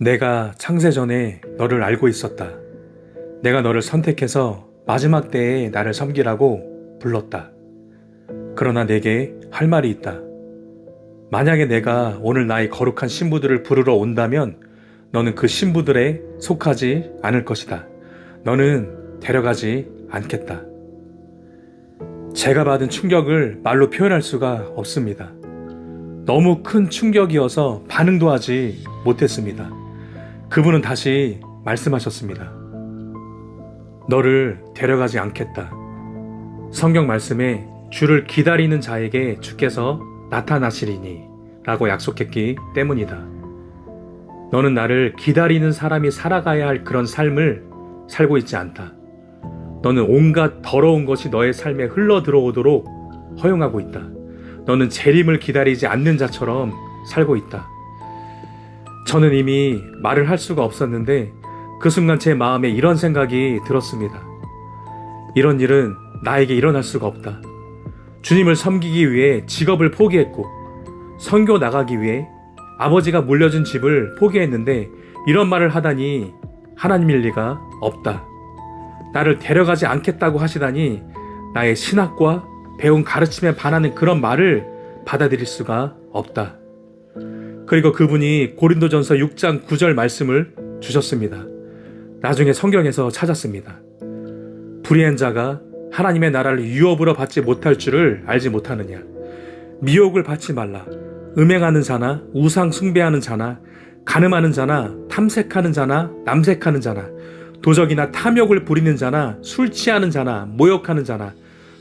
내가 창세 전에 너를 알고 있었다. 내가 너를 선택해서 마지막 때에 나를 섬기라고 불렀다. 그러나 내게 할 말이 있다. 만약에 내가 오늘 나의 거룩한 신부들을 부르러 온다면 너는 그 신부들에 속하지 않을 것이다. 너는 데려가지 않겠다. 제가 받은 충격을 말로 표현할 수가 없습니다. 너무 큰 충격이어서 반응도 하지 못했습니다. 그분은 다시 말씀하셨습니다. 너를 데려가지 않겠다. 성경 말씀에 주를 기다리는 자에게 주께서 나타나시리니 라고 약속했기 때문이다. 너는 나를 기다리는 사람이 살아가야 할 그런 삶을 살고 있지 않다. 너는 온갖 더러운 것이 너의 삶에 흘러 들어오도록 허용하고 있다. 너는 재림을 기다리지 않는 자처럼 살고 있다. 저는 이미 말을 할 수가 없었는데 그 순간 제 마음에 이런 생각이 들었습니다. 이런 일은 나에게 일어날 수가 없다. 주님을 섬기기 위해 직업을 포기했고 선교 나가기 위해 아버지가 물려준 집을 포기했는데 이런 말을 하다니 하나님일 리가 없다. 나를 데려가지 않겠다고 하시다니 나의 신학과 배운 가르침에 반하는 그런 말을 받아들일 수가 없다. 그리고 그분이 고린도전서 6장 9절 말씀을 주셨습니다. 나중에 성경에서 찾았습니다. 불의한 자가 하나님의 나라를 유업으로 받지 못할 줄을 알지 못하느냐. 미혹을 받지 말라. 음행하는 자나 우상 숭배하는 자나 가늠하는 자나 탐색하는 자나 남색하는 자나 도적이나 탐욕을 부리는 자나 술 취하는 자나 모욕하는 자나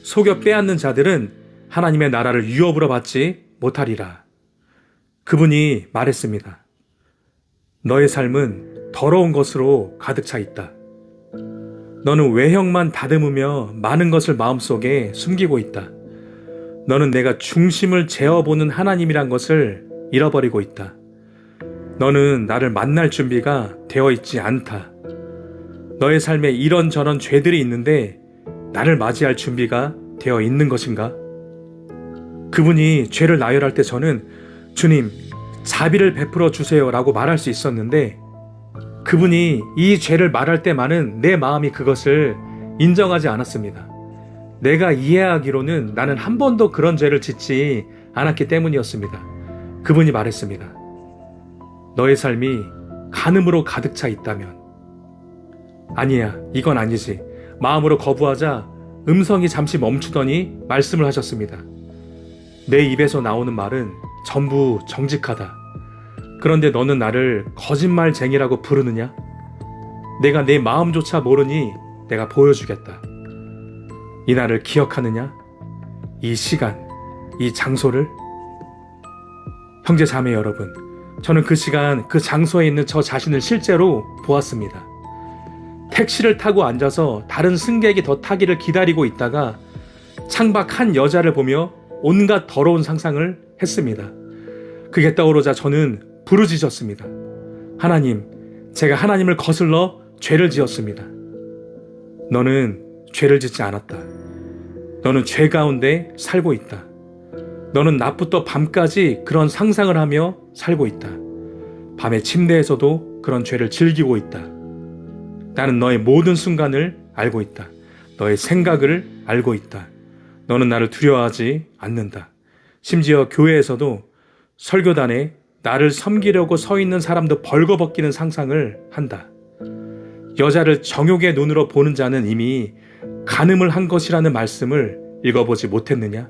속여 빼앗는 자들은 하나님의 나라를 유업으로 받지 못하리라. 그분이 말했습니다. 너의 삶은 더러운 것으로 가득 차 있다. 너는 외형만 다듬으며 많은 것을 마음속에 숨기고 있다. 너는 내가 중심을 재어보는 하나님이란 것을 잃어버리고 있다. 너는 나를 만날 준비가 되어 있지 않다. 너의 삶에 이런저런 죄들이 있는데 나를 맞이할 준비가 되어 있는 것인가? 그분이 죄를 나열할 때 저는 주님, 자비를 베풀어 주세요라고 말할 수 있었는데 그분이 이 죄를 말할 때만은 내 마음이 그것을 인정하지 않았습니다. 내가 이해하기로는 나는 한 번도 그런 죄를 짓지 않았기 때문이었습니다. 그분이 말했습니다. 너의 삶이 간음으로 가득 차 있다면 아니야, 이건 아니지. 마음으로 거부하자 음성이 잠시 멈추더니 말씀을 하셨습니다. 내 입에서 나오는 말은 전부 정직하다. 그런데 너는 나를 거짓말쟁이라고 부르느냐? 내가 내 마음조차 모르니 내가 보여주겠다. 이 날을 기억하느냐? 이 시간, 이 장소를? 형제 자매 여러분, 저는 그 시간, 그 장소에 있는 저 자신을 실제로 보았습니다. 택시를 타고 앉아서 다른 승객이 더 타기를 기다리고 있다가 창밖 한 여자를 보며 온갖 더러운 상상을 했습니다. 그게 떠오르자 저는 부르짖었습니다. 하나님, 제가 하나님을 거슬러 죄를 지었습니다. 너는 죄를 짓지 않았다. 너는 죄 가운데 살고 있다. 너는 낮부터 밤까지 그런 상상을 하며 살고 있다. 밤에 침대에서도 그런 죄를 즐기고 있다. 나는 너의 모든 순간을 알고 있다. 너의 생각을 알고 있다. 너는 나를 두려워하지 않는다. 심지어 교회에서도 설교단에 나를 섬기려고 서 있는 사람도 벌거벗기는 상상을 한다. 여자를 정욕의 눈으로 보는 자는 이미 간음을 한 것이라는 말씀을 읽어보지 못했느냐?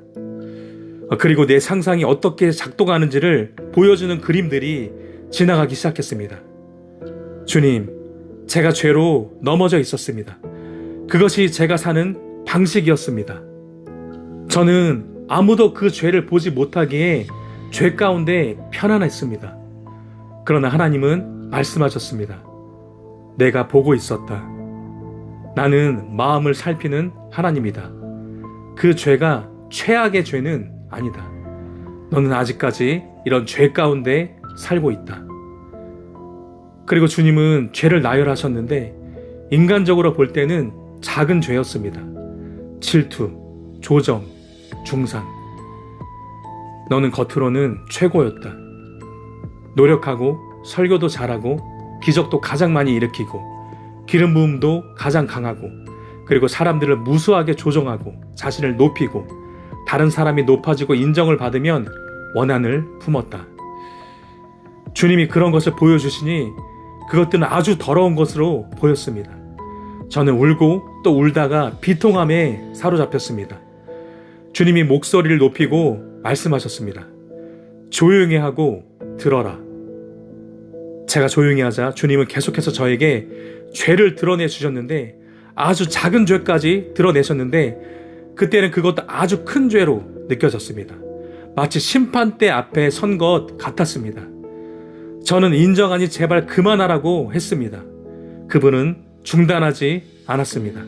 그리고 내 상상이 어떻게 작동하는지를 보여주는 그림들이 지나가기 시작했습니다. 주님, 제가 죄로 넘어져 있었습니다. 그것이 제가 사는 방식이었습니다. 저는 아무도 그 죄를 보지 못하기에 죄 가운데 편안했습니다. 그러나 하나님은 말씀하셨습니다. 내가 보고 있었다. 나는 마음을 살피는 하나님이다. 그 죄가 최악의 죄는 아니다. 너는 아직까지 이런 죄 가운데 살고 있다. 그리고 주님은 죄를 나열하셨는데 인간적으로 볼 때는 작은 죄였습니다. 질투, 조정, 중상. 너는 겉으로는 최고였다. 노력하고 설교도 잘하고 기적도 가장 많이 일으키고 기름 부음도 가장 강하고 그리고 사람들을 무수하게 조종하고 자신을 높이고 다른 사람이 높아지고 인정을 받으면 원한을 품었다. 주님이 그런 것을 보여주시니 그것들은 아주 더러운 것으로 보였습니다. 저는 울고 또 울다가 비통함에 사로잡혔습니다. 주님이 목소리를 높이고 말씀하셨습니다. 조용히 하고 들어라. 제가 조용히 하자 주님은 계속해서 저에게 죄를 드러내 주셨는데 아주 작은 죄까지 드러내셨는데 그때는 그것도 아주 큰 죄로 느껴졌습니다. 마치 심판대 앞에 선 것 같았습니다. 저는 인정하니 제발 그만하라고 했습니다. 그분은 중단하지 않았습니다.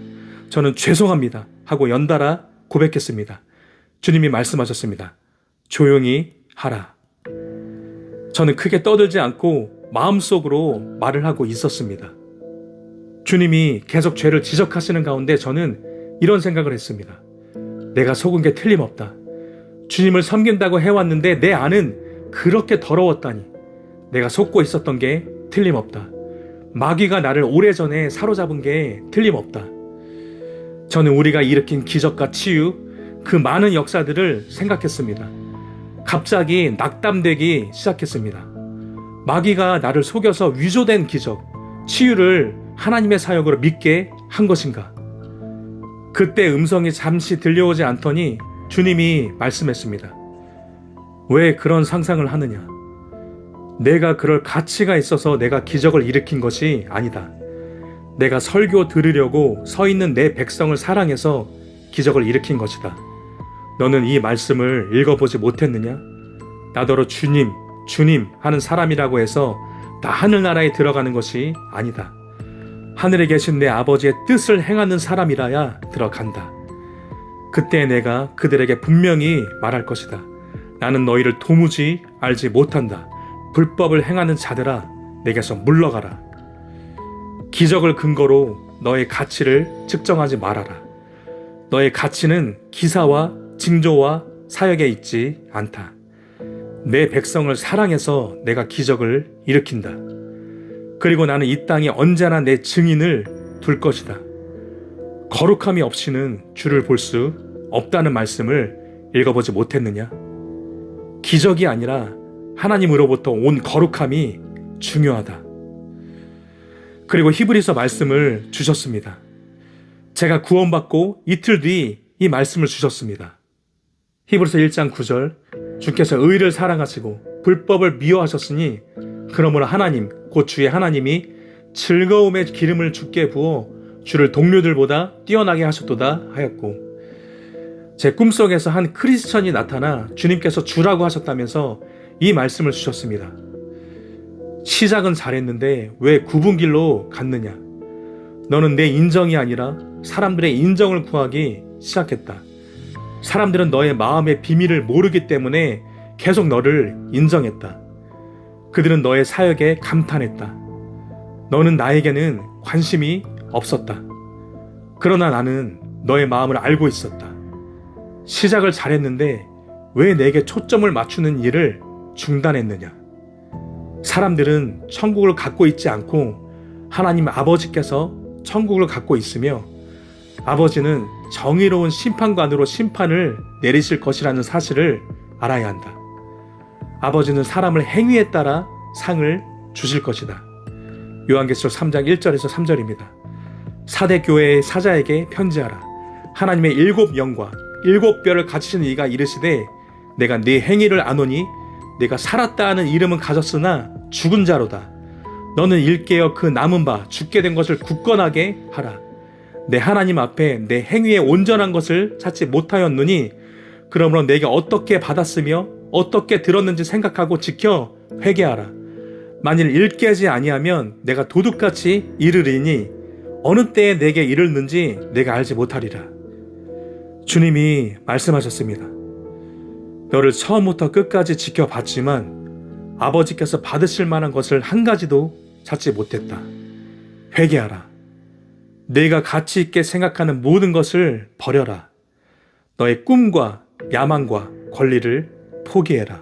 저는 죄송합니다 하고 연달아 고백했습니다. 주님이 말씀하셨습니다. 조용히 하라. 저는 크게 떠들지 않고 마음속으로 말을 하고 있었습니다. 주님이 계속 죄를 지적하시는 가운데 저는 이런 생각을 했습니다. 내가 속은 게 틀림없다. 주님을 섬긴다고 해왔는데 내 안은 그렇게 더러웠다니. 내가 속고 있었던 게 틀림없다. 마귀가 나를 오래전에 사로잡은 게 틀림없다. 저는 우리가 일으킨 기적과 치유, 그 많은 역사들을 생각했습니다. 갑자기 낙담되기 시작했습니다. 마귀가 나를 속여서 위조된 기적, 치유를 하나님의 사역으로 믿게 한 것인가? 그때 음성이 잠시 들려오지 않더니 주님이 말씀했습니다. 왜 그런 상상을 하느냐? 내가 그럴 가치가 있어서 내가 기적을 일으킨 것이 아니다. 내가 설교 들으려고 서 있는 내 백성을 사랑해서 기적을 일으킨 것이다. 너는 이 말씀을 읽어보지 못했느냐? 나더러 주님, 주님 하는 사람이라고 해서 다 하늘나라에 들어가는 것이 아니다. 하늘에 계신 내 아버지의 뜻을 행하는 사람이라야 들어간다. 그때 내가 그들에게 분명히 말할 것이다. 나는 너희를 도무지 알지 못한다. 불법을 행하는 자들아, 내게서 물러가라. 기적을 근거로 너의 가치를 측정하지 말아라. 너의 가치는 기사와 징조와 사역에 있지 않다. 내 백성을 사랑해서 내가 기적을 일으킨다. 그리고 나는 이 땅에 언제나 내 증인을 둘 것이다. 거룩함이 없이는 주를 볼 수 없다는 말씀을 읽어보지 못했느냐? 기적이 아니라 하나님으로부터 온 거룩함이 중요하다. 그리고 히브리서 말씀을 주셨습니다. 제가 구원받고 이틀 뒤 이 말씀을 주셨습니다. 히브리서 1장 9절 주께서 의를 사랑하시고 불법을 미워하셨으니 그러므로 하나님 곧 주의 하나님이 즐거움의 기름을 주께 부어 주를 동료들보다 뛰어나게 하셨도다 하였고 제 꿈속에서 한 크리스천이 나타나 주님께서 주라고 하셨다면서 이 말씀을 주셨습니다. 시작은 잘했는데 왜 굽은 길로 갔느냐? 너는 내 인정이 아니라 사람들의 인정을 구하기 시작했다. 사람들은 너의 마음의 비밀을 모르기 때문에 계속 너를 인정했다. 그들은 너의 사역에 감탄했다. 너는 나에게는 관심이 없었다. 그러나 나는 너의 마음을 알고 있었다. 시작을 잘했는데 왜 내게 초점을 맞추는 일을 중단했느냐? 사람들은 천국을 갖고 있지 않고 하나님 아버지께서 천국을 갖고 있으며 아버지는 정의로운 심판관으로 심판을 내리실 것이라는 사실을 알아야 한다. 아버지는 사람을 행위에 따라 상을 주실 것이다. 요한계시록 3장 1절에서 3절입니다. 사대 교회의 사자에게 편지하라. 하나님의 일곱 영과 일곱 뼈를 가지신 이가 이르시되 내가 네 행위를 아노니 내가 살았다 하는 이름은 가졌으나 죽은 자로다. 너는 일깨어 그 남은 바 죽게 된 것을 굳건하게 하라. 내 하나님 앞에 내 행위에 온전한 것을 찾지 못하였느니 그러므로 내게 어떻게 받았으며 어떻게 들었는지 생각하고 지켜 회개하라. 만일 일깨지 아니하면 내가 도둑같이 이르리니 어느 때에 내게 이르는지 내가 알지 못하리라. 주님이 말씀하셨습니다. 너를 처음부터 끝까지 지켜봤지만 아버지께서 받으실 만한 것을 한 가지도 찾지 못했다. 회개하라. 내가 가치 있게 생각하는 모든 것을 버려라. 너의 꿈과 야망과 권리를 포기해라.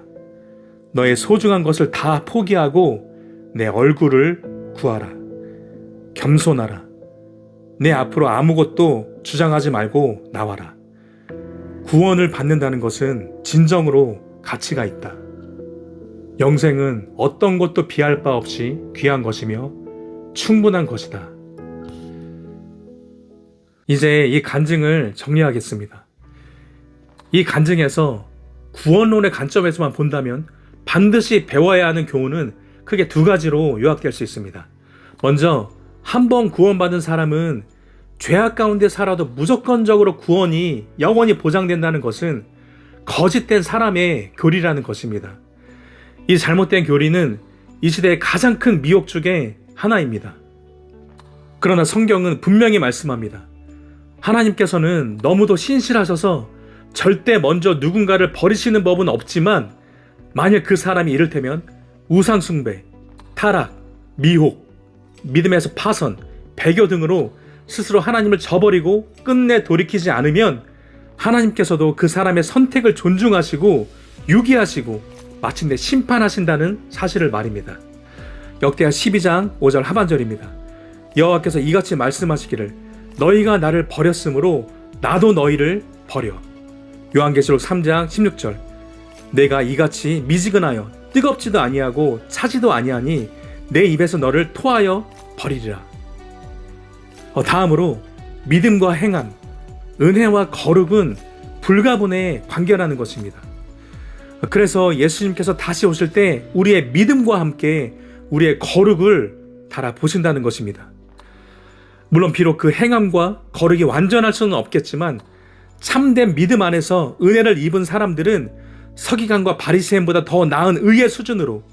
너의 소중한 것을 다 포기하고 내 얼굴을 구하라. 겸손하라. 내 앞으로 아무것도 주장하지 말고 나와라. 구원을 받는다는 것은 진정으로 가치가 있다. 영생은 어떤 것도 비할 바 없이 귀한 것이며 충분한 것이다. 이제 이 간증을 정리하겠습니다. 이 간증에서 구원론의 관점에서만 본다면 반드시 배워야 하는 교훈은 크게 두 가지로 요약될 수 있습니다. 먼저 한 번 구원받은 사람은 죄악 가운데 살아도 무조건적으로 구원이 영원히 보장된다는 것은 거짓된 사람의 교리라는 것입니다. 이 잘못된 교리는 이 시대의 가장 큰 미혹 중의 하나입니다. 그러나 성경은 분명히 말씀합니다. 하나님께서는 너무도 신실하셔서 절대 먼저 누군가를 버리시는 법은 없지만 만일 그 사람이 이를테면 우상숭배, 타락, 미혹, 믿음에서 파선, 배교 등으로 스스로 하나님을 저버리고 끝내 돌이키지 않으면 하나님께서도 그 사람의 선택을 존중하시고 유기하시고 마침내 심판하신다는 사실을 말입니다. 역대하 12장 5절 하반절입니다. 여호와께서 이같이 말씀하시기를 너희가 나를 버렸으므로 나도 너희를 버려. 요한계시록 3장 16절 내가 이같이 미지근하여 뜨겁지도 아니하고 차지도 아니하니 내 입에서 너를 토하여 버리리라. 어, 다음으로 믿음과 행함, 은혜와 거룩은 불가분의 관계라는 것입니다. 그래서 예수님께서 다시 오실 때 우리의 믿음과 함께 우리의 거룩을 달아 보신다는 것입니다. 물론 비록 그 행함과 거룩이 완전할 수는 없겠지만 참된 믿음 안에서 은혜를 입은 사람들은 서기관과 바리새인보다 더 나은 의의 수준으로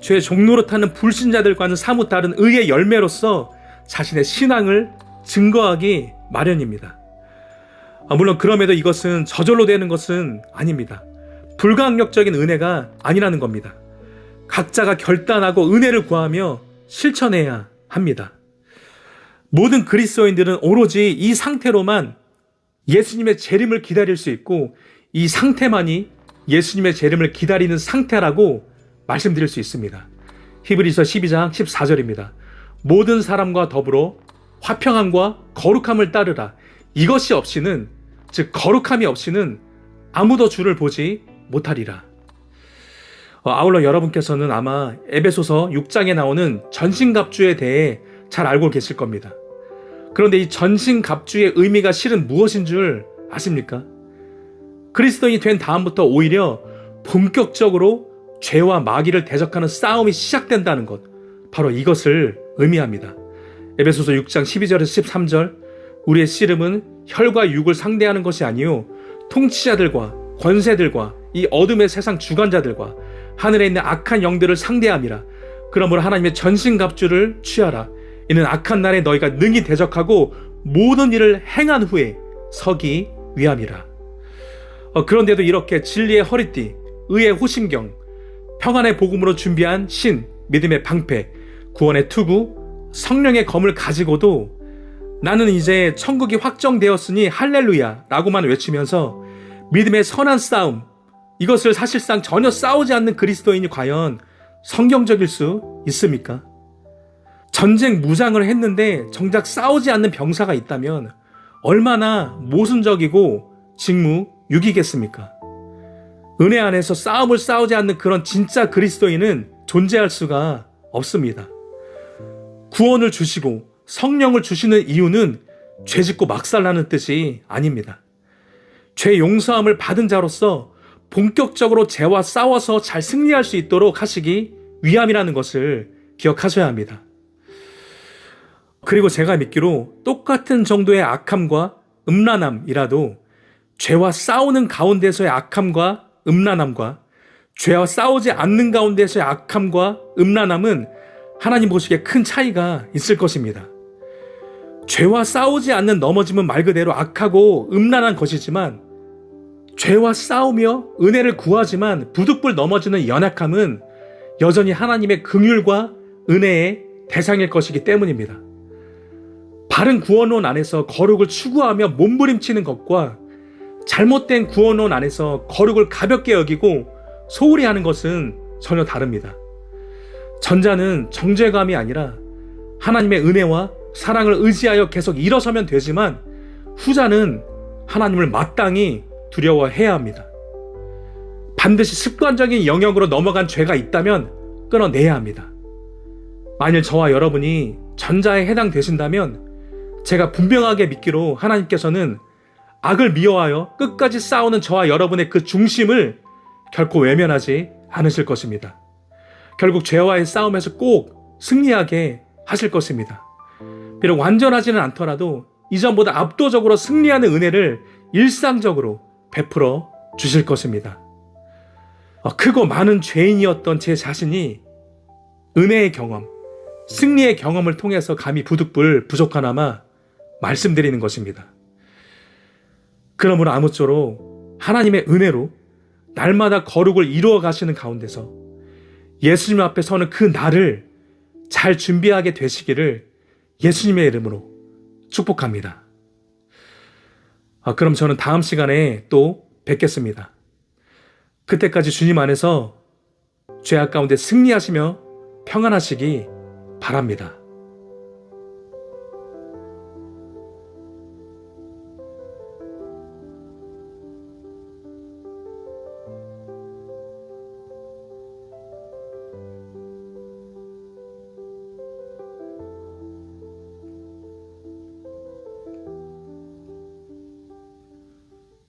죄의 종로로 타는 불신자들과는 사뭇 다른 의의 열매로서 자신의 신앙을 증거하기 마련입니다. 아, 물론 그럼에도 이것은 저절로 되는 것은 아닙니다. 불가항력적인 은혜가 아니라는 겁니다. 각자가 결단하고 은혜를 구하며 실천해야 합니다. 모든 그리스도인들은 오로지 이 상태로만 예수님의 재림을 기다릴 수 있고 이 상태만이 예수님의 재림을 기다리는 상태라고 말씀드릴 수 있습니다. 히브리서 12장 14절입니다. 모든 사람과 더불어 화평함과 거룩함을 따르라. 이것이 없이는 즉 거룩함이 없이는 아무도 주를 보지 못하리라. 어, 아울러 여러분께서는 아마 에베소서 6장에 나오는 전신갑주에 대해 잘 알고 계실 겁니다. 그런데 이 전신갑주의 의미가 실은 무엇인 줄 아십니까? 그리스도인이 된 다음부터 오히려 본격적으로 죄와 마귀를 대적하는 싸움이 시작된다는 것, 바로 이것을 의미합니다. 에베소서 6장 12절에서 13절, 우리의 씨름은 혈과 육을 상대하는 것이 아니요 통치자들과 권세들과 이 어둠의 세상 주관자들과 하늘에 있는 악한 영들을 상대함이라. 그러므로 하나님의 전신갑주를 취하라. 이는 악한 날에 너희가 능히 대적하고 모든 일을 행한 후에 서기 위함이라. 어, 그런데도 이렇게 진리의 허리띠, 의의 호심경, 평안의 복음으로 준비한 신, 믿음의 방패, 구원의 투구, 성령의 검을 가지고도 나는 이제 천국이 확정되었으니 할렐루야 라고만 외치면서 믿음의 선한 싸움, 이것을 사실상 전혀 싸우지 않는 그리스도인이 과연 성경적일 수 있습니까? 전쟁 무장을 했는데 정작 싸우지 않는 병사가 있다면 얼마나 모순적이고 직무유기겠습니까? 은혜 안에서 싸움을 싸우지 않는 그런 진짜 그리스도인은 존재할 수가 없습니다. 구원을 주시고 성령을 주시는 이유는 죄 짓고 막살나는 뜻이 아닙니다. 죄 용서함을 받은 자로서 본격적으로 죄와 싸워서 잘 승리할 수 있도록 하시기 위함이라는 것을 기억하셔야 합니다. 그리고 제가 믿기로 똑같은 정도의 악함과 음란함이라도 죄와 싸우는 가운데서의 악함과 음란함과 죄와 싸우지 않는 가운데서의 악함과 음란함은 하나님 보시기에 큰 차이가 있을 것입니다. 죄와 싸우지 않는 넘어짐은 말 그대로 악하고 음란한 것이지만 죄와 싸우며 은혜를 구하지만 부득불 넘어지는 연약함은 여전히 하나님의 긍휼과 은혜의 대상일 것이기 때문입니다. 바른 구원론 안에서 거룩을 추구하며 몸부림치는 것과 잘못된 구원론 안에서 거룩을 가볍게 여기고 소홀히 하는 것은 전혀 다릅니다. 전자는 정죄감이 아니라 하나님의 은혜와 사랑을 의지하여 계속 일어서면 되지만 후자는 하나님을 마땅히 두려워해야 합니다. 반드시 습관적인 영역으로 넘어간 죄가 있다면 끊어내야 합니다. 만일 저와 여러분이 전자에 해당되신다면 제가 분명하게 믿기로 하나님께서는 악을 미워하여 끝까지 싸우는 저와 여러분의 그 중심을 결코 외면하지 않으실 것입니다. 결국 죄와의 싸움에서 꼭 승리하게 하실 것입니다. 비록 완전하지는 않더라도 이전보다 압도적으로 승리하는 은혜를 일상적으로 베풀어 주실 것입니다. 어, 크고 많은 죄인이었던 제 자신이 은혜의 경험, 승리의 경험을 통해서 감히 부득불 부족하나마 말씀드리는 것입니다. 그러므로 아무쪼록 하나님의 은혜로 날마다 거룩을 이루어 가시는 가운데서 예수님 앞에 서는 그 날을 잘 준비하게 되시기를 예수님의 이름으로 축복합니다. 아, 그럼 저는 다음 시간에 또 뵙겠습니다. 그때까지 주님 안에서 죄악 가운데 승리하시며 평안하시기 바랍니다.